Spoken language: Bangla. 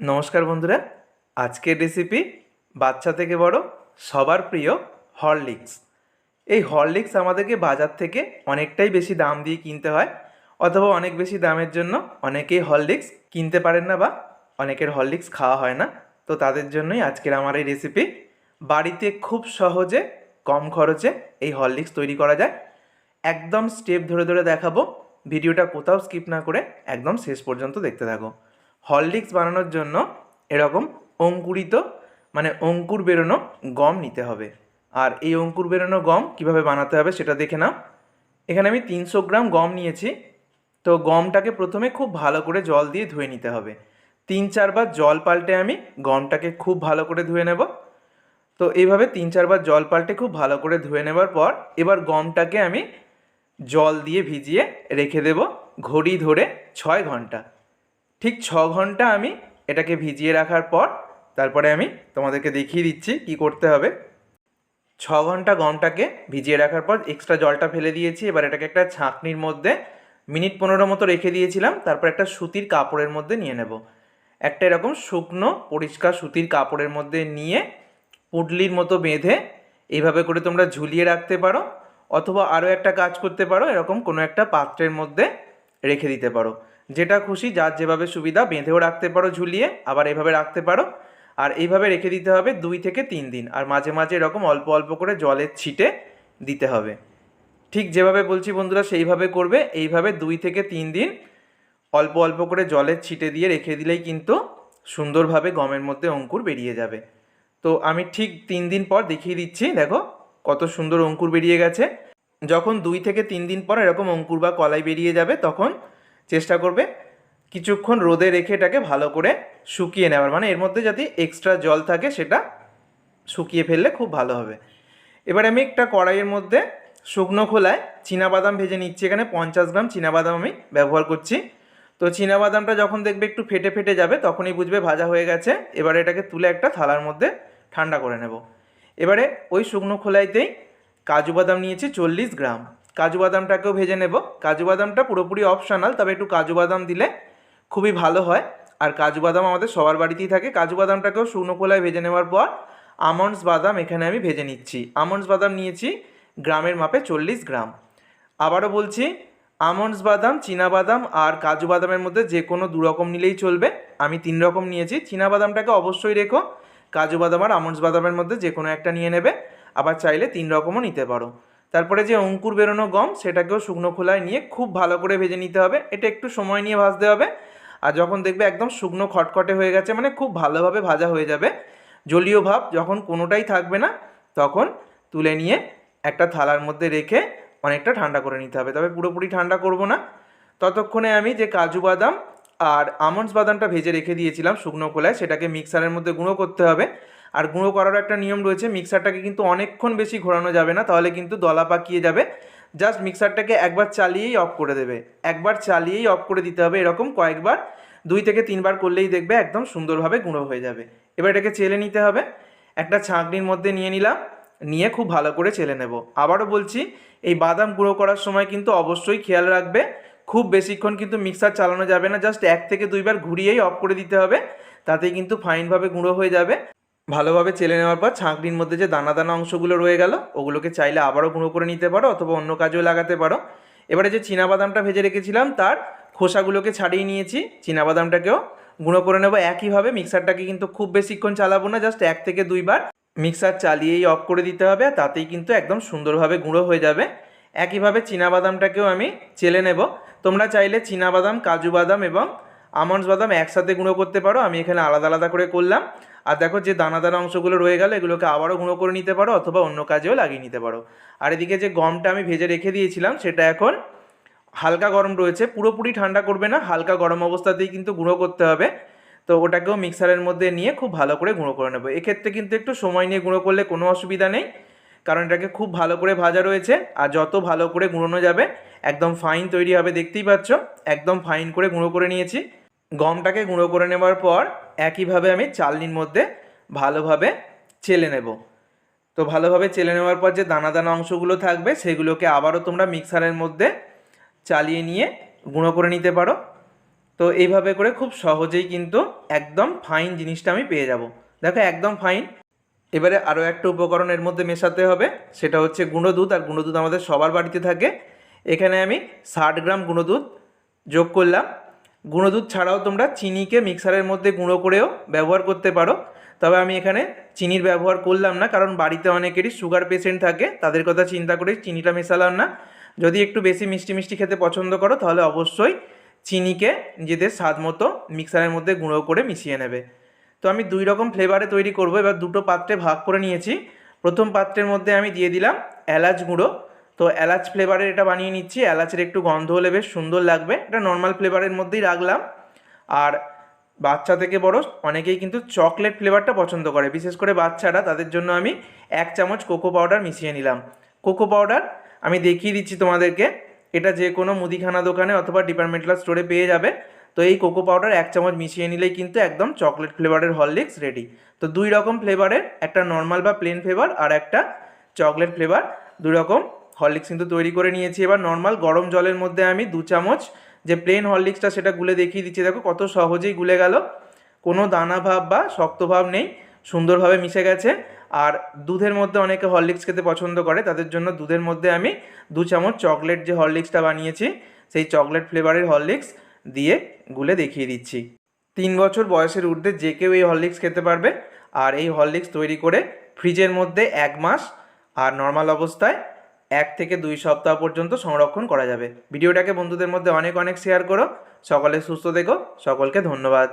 নমস্কার বন্ধুরা, আজকের রেসিপি বাচ্চা থেকে বড় সবার প্রিয় হরলিক্স এই হরলিক্স আমাদেরকে বাজার থেকে অনেকটাই বেশি দাম দিয়ে কিনতে হয়, অথবা অনেক বেশি দামের জন্য অনেকেই হরলিক্স কিনতে পারেন না বা অনেকের হরলিক্স খাওয়া হয় না। তো তাদের জন্যই আজকের আমার এই রেসিপি বাড়িতে খুব সহজে, কম খরচে এই হরলিক্স তৈরি করা যায়। একদম স্টেপ ধরে ধরে দেখাবো, ভিডিওটা কোথাও স্কিপ না করে একদম শেষ পর্যন্ত দেখতে থাকো। হরলিক্স বানানোর জন্য এরকম অঙ্কুরিত মানে অঙ্কুর বেরোনো গম নিতে হবে। আর এই অঙ্কুর বেরোনো গম কীভাবে বানাতে হবে সেটা দেখে নাও। এখানে আমি তিনশো গ্রাম গম নিয়েছি। তো গমটাকে প্রথমে খুব ভালো করে জল দিয়ে ধুয়ে নিতে হবে। তিন চারবার জল পাল্টে আমি গমটাকে খুব ভালো করে ধুয়ে নেব। তো এইভাবে তিন চারবার জল পাল্টে খুব ভালো করে ধুয়ে নেবার পর এবার গমটাকে আমি জল দিয়ে ভিজিয়ে রেখে দেব ঘড়ি ধরে ছয় ঘণ্টা। ঠিক ছ ঘণ্টা আমি এটাকে ভিজিয়ে রাখার পর তারপরে আমি তোমাদেরকে দেখিয়ে দিচ্ছি কি করতে হবে। ছ ঘণ্টা গমটাকে ভিজিয়ে রাখার পর এক্সট্রা জলটা ফেলে দিয়েছি, এবার এটাকে একটা ছাঁকনির মধ্যে মিনিট পনেরো মতো রেখে দিয়েছিলাম, তারপর একটা সুতির কাপড়ের মধ্যে নিয়ে নেব। একটা এরকম শুকনো, পরিষ্কার সুতির কাপড়ের মধ্যে নিয়ে পুটলির মতো বেঁধে এইভাবে করে তোমরা ঝুলিয়ে রাখতে পারো, অথবা আরও একটা কাজ করতে পারো, এরকম কোনো একটা পাত্রের মধ্যে রেখে দিতে পারো। যেটা খুশি, যার যেভাবে সুবিধা, বেঁধেও রাখতে পারো, ঝুলিয়ে, আবার এভাবে রাখতে পারো। আর এইভাবে রেখে দিতে হবে দুই থেকে তিন দিন। আর মাঝে মাঝে এরকম অল্প অল্প করে জলের ছিটে দিতে হবে। ঠিক যেভাবে বলছি বন্ধুরা, সেইভাবে করবে। এইভাবে দুই থেকে তিন দিন অল্প অল্প করে জলের ছিটে দিয়ে রেখে দিলেই কিন্তু সুন্দরভাবে গমের মধ্যে অঙ্কুর বেরিয়ে যাবে। তো আমি ঠিক তিন দিন পর দেখিয়ে দিচ্ছি, দেখো কত সুন্দর অঙ্কুর বেরিয়ে গেছে। যখন দুই থেকে তিন দিন পর এরকম অঙ্কুর বা কলাই বেরিয়ে যাবে, তখন চেষ্টা করবে কিছুক্ষণ রোদে রেখে এটাকে ভালো করে শুকিয়ে নেওয়ার। মানে এর মধ্যে যাতে এক্সট্রা জল থাকে সেটা শুকিয়ে ফেললে খুব ভালো হবে। এবার আমি একটা কড়াইয়ের মধ্যে শুকনো খোলায় বাদাম ভেজে নিচ্ছি। এখানে পঞ্চাশ গ্রাম বাদাম আমি ব্যবহার করছি। তো বাদামটা যখন দেখবে একটু ফেটে ফেটে যাবে, তখনই বুঝবে ভাজা হয়ে গেছে। এবারে এটাকে তুলে একটা থালার মধ্যে ঠান্ডা করে নেব। এবারে ওই শুকনো খোলাইতেই কাজু বাদাম নিয়েছি চল্লিশ গ্রাম। কাজু বাদামটাকেও ভেজে নেব। কাজু বাদামটা পুরোপুরি অপশনাল তবে একটু কাজু বাদাম দিলে খুবই ভালো হয়। আর কাজু বাদাম আমাদের সবার বাড়িতেই থাকে। কাজু বাদামটাকেও শুকনো খোলায় ভেজে নেওয়ার পর আমন্ডস বাদাম এখানে আমি ভেজে নিচ্ছি। আমন্ডস বাদাম নিয়েছি গ্রামের মাপে চল্লিশ গ্রাম। আবারও বলছি, আমন্ডস বাদাম বাদাম আর কাজু বাদামের মধ্যে যে কোনো দু রকম নিলেই চলবে। আমি তিন রকম নিয়েছি। বাদামটাকে অবশ্যই রেখো। কাজু বাদাম আর আমন্ডস বাদামের মধ্যে যে কোনো একটা নিয়ে নেবে। আবার চাইলে তিন রকমও নিতে পারো। তারপরে যে অঙ্কুর বেরোনো গম, সেটাকেও শুকনো খোলায় নিয়ে খুব ভালো করে ভেজে নিতে হবে। এটা একটু সময় নিয়ে ভাজতে হবে। আর যখন দেখবে একদম শুকনো খটখটে হয়ে গেছে মানে খুব ভালোভাবে ভাজা হয়ে যাবে। জলীয় ভাব যখন কোনোটাই থাকবে না, তখন তুলে নিয়ে একটা থালার মধ্যে রেখে অনেকটা ঠান্ডা করে নিতে হবে। তবে পুরোপুরি ঠান্ডা করব না। ততক্ষণে আমি যে কাজু বাদাম আর আমন্ডস বাদামটা ভেজে রেখে দিয়েছিলাম শুকনো খোলায়, সেটাকে মিক্সারের মধ্যে গুঁড়ো করতে হবে। আর গুঁড়ো করার একটা নিয়ম রয়েছে, মিক্সারটাকে কিন্তু অনেকক্ষণ বেশি ঘোরানো যাবে না, তাহলে কিন্তু দলা পাকিয়ে যাবে। জাস্ট মিক্সারটাকে একবার চালিয়েই অফ করে দেবে। একবার চালিয়েই অফ করে দিতে হবে এরকম কয়েকবার, দুই থেকে তিনবার করলেই দেখবে একদম সুন্দরভাবে গুঁড়ো হয়ে যাবে। এবার এটাকে চেলে নিতে হবে। একটা ছাঁকনির মধ্যে নিয়ে নিলাম, নিয়ে খুব ভালো করে চেলে নেব। আবারও বলছি, এই বাদাম গুঁড়ো করার সময় কিন্তু অবশ্যই খেয়াল রাখবে, খুব বেশিক্ষণ কিন্তু মিক্সার চালানো যাবে না জাস্ট এক থেকে দুইবার ঘুরিয়েই অফ করে দিতে হবে, তাতেই কিন্তু ফাইনভাবে গুঁড়ো হয়ে যাবে। ভালোভাবে চেলে নেওয়ার পর ছাঁকনির মধ্যে যে দানা দানা অংশগুলো রয়ে গেল, ওগুলোকে চাইলে আবারও গুঁড়ো করে নিতে পারো অথবা অন্য কাজেও লাগাতে পারো। এবারে যে বাদামটা ভেজে রেখেছিলাম, তার খোসাগুলোকে ছাড়িয়ে নিয়েছি। বাদামটাকেও গুঁড়ো করে নেব। একইভাবে মিক্সারটাকে কিন্তু খুব বেশিক্ষণ চালাবো না, জাস্ট এক থেকে দুইবার মিক্সার চালিয়েই অফ করে দিতে হবে আর তাতেই কিন্তু একদম সুন্দরভাবে গুঁড়ো হয়ে যাবে। একইভাবে বাদামটাকেও আমি চেলে নেব। তোমরা চাইলে বাদাম কাজু বাদাম এবং আমন্ডস বাদাম একসাথে গুঁড়ো করতে পারো, আমি এখানে আলাদা আলাদা করে করলাম। আর দেখো যে দানা দানা অংশগুলো রয়ে গেল, এগুলোকে আবারও গুঁড়ো করে নিতে পারো অথবা অন্য কাজেও লাগিয়ে নিতে পারো। আর এদিকে যে গমটা আমি ভেজে রেখে দিয়েছিলাম, সেটা এখন হালকা গরম রয়েছে, পুরোপুরি ঠান্ডা করবে না, হালকা গরম অবস্থাতেই কিন্তু গুঁড়ো করতে হবে। তো ওটাকেও মিক্সারের মধ্যে নিয়ে খুব ভালো করে গুঁড়ো করে নেব। এক্ষেত্রে কিন্তু একটু সময় নিয়ে গুঁড়ো করলে কোনো অসুবিধা নেই, কারণ এটাকে খুব ভালো করে ভাজা রয়েছে, আর যত ভালো করে গুঁড়োনো যাবে, একদম ফাইন তৈরি হবে, দেখতেই পাচ্ছ? একদম ফাইন করে গুঁড়ো করে নিয়েছি। গমটাকে গুঁড়ো করে নেওয়ার পর একইভাবে আমি চালনির মধ্যে ভালোভাবে চেলে নেব। তো ভালোভাবে চেলে নেওয়ার পর যে দানা দানা অংশগুলো থাকবে, সেগুলোকে আবারও তোমরা মিক্সারের মধ্যে চালিয়ে নিয়ে গুঁড়ো করে নিতে পারো। তো এইভাবে করে খুব সহজেই কিন্তু একদম ফাইন জিনিসটা আমি পেয়ে যাব। দেখো একদম ফাইন। এবারে আরও একটা উপকরণ এর মধ্যে মেশাতে হবে, সেটা হচ্ছে গুঁড়ো দুধ। আর গুঁড়ো দুধ আমাদের সবার বাড়িতে থাকে। এখানে আমি ষাট গ্রাম গুঁড়ো দুধ যোগ করলাম। গুঁড়ো দুধ ছাড়াও তোমরা চিনিকে মিক্সারের মধ্যে গুঁড়ো করেও ব্যবহার করতে পারো। তবে আমি এখানে চিনির ব্যবহার করলাম না, কারণ বাড়িতে অনেকেরই সুগার পেশেন্ট থাকে, তাদের কথা চিন্তা করে চিনিটা মেশালাম না। যদি একটু বেশি মিষ্টি মিষ্টি খেতে পছন্দ করো, তাহলে অবশ্যই চিনিকে নিজেদের স্বাদ মতো মিক্সারের মধ্যে গুঁড়ো করে মিশিয়ে নেবে। তো আমি দুই রকম ফ্লেভারে তৈরি করব। এবার দুটো পাত্রে ভাগ করে নিয়েছি। প্রথম পাত্রের মধ্যে আমি দিয়ে দিলাম এলাচ গুঁড়ো। তো এলাচ ফ্লেভারের এটা বানিয়ে নিচ্ছি। এলাচের একটু গন্ধ হলে বেশ সুন্দর লাগবে। এটা নর্মাল ফ্লেভারের মধ্যেই রাখলাম। আর বাচ্চা থেকে বড় অনেকেই কিন্তু চকলেট ফ্লেভারটা পছন্দ করে। বিশেষ করে বাচ্চারা, তাদের জন্য আমি এক চামচ কোকো পাউডার মিশিয়ে নিলাম। কোকো পাউডার আমি দেখিয়ে দিচ্ছি তোমাদেরকে। এটা যে কোনো মুদিখানা দোকানে অথবা ডিপার্টমেন্টাল স্টোরে পেয়ে যাবে। তো এই কোকো পাউডার এক চামচ মিশিয়ে নিলেই কিন্তু একদম চকলেট ফ্লেভারের হরলিক্স রেডি তো দুই রকম ফ্লেভারের একটা নর্মাল বা প্লেন ফ্লেভার আর একটা চকলেট ফ্লেভার দুই রকম হরলিক্স কিন্তু তৈরি করে নিয়েছি। এবার নর্মাল গরম জলের মধ্যে আমি দু চামচ যে প্লেন হরলিক্সটা সেটা গুলে দেখিয়ে দিচ্ছি। দেখো কত সহজেই গুলে গেল। কোনো দানা ভাব বা শক্ত ভাব নেই। সুন্দরভাবে মিশে গেছে। আর দুধের মধ্যে অনেকে হরলিক্স খেতে পছন্দ করে। তাদের জন্য দুধের মধ্যে আমি দু চামচ চকলেট যে হরলিক্সটা বানিয়েছি, সেই চকলেট ফ্লেভারের হরলিক্স দিয়ে গুলে দেখিয়ে দিচ্ছি। তিন বছর বয়সের ঊর্ধ্বে যে কেউ এই হরলিক্স খেতে পারবে। আর এই হরলিক্স তৈরি করে ফ্রিজের মধ্যে এক মাস আর নর্মাল অবস্থায় এক থেকে দুই সপ্তাহ পর্যন্ত সংরক্ষণ করা যাবে। ভিডিওটাকে বন্ধুদের মধ্যে অনেক অনেক শেয়ার করো। সকলে সুস্থ দেখো সকলকে ধন্যবাদ।